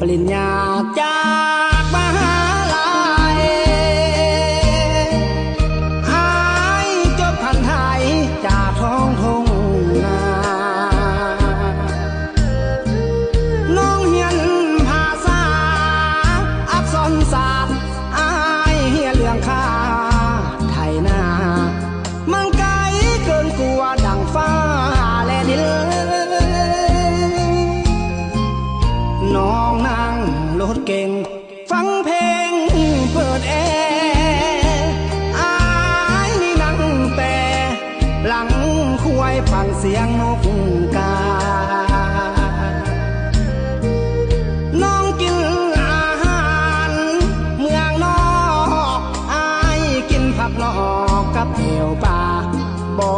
lên nhà cha. ก่ง ฟังเพลงเปิดแอร์อายนี่นั่งแต่ หลังคุยฟังเสียงนกกา น้องกินอาหารเมืองนอกอายกินผักนอกกับเหวปลาบ่อ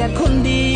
erkundigt.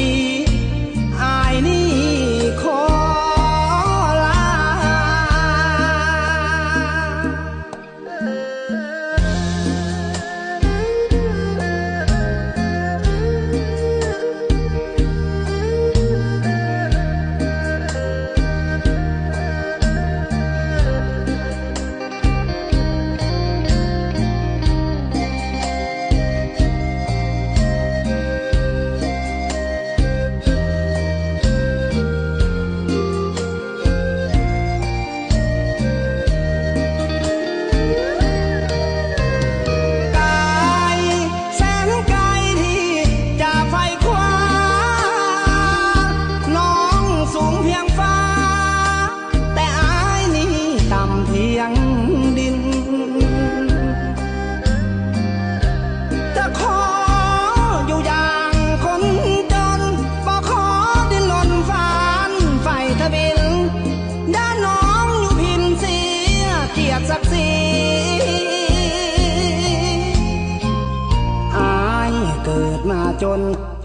จน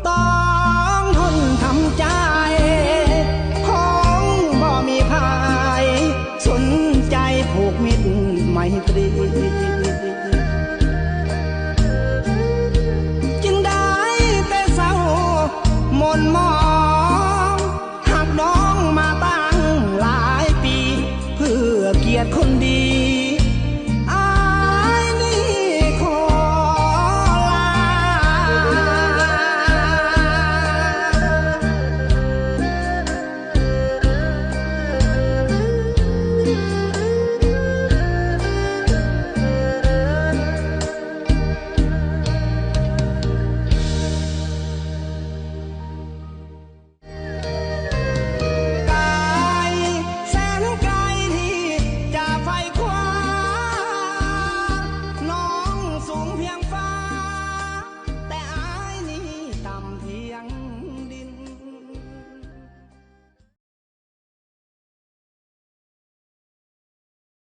ต้องทนทำใจห้องบ่มีพาย สนใจผูกมิตรไม่ตรีจึงได้แต่เศร้ามนมองหากน้องมาตั้งหลายปี เพื่อเกียรติคนดี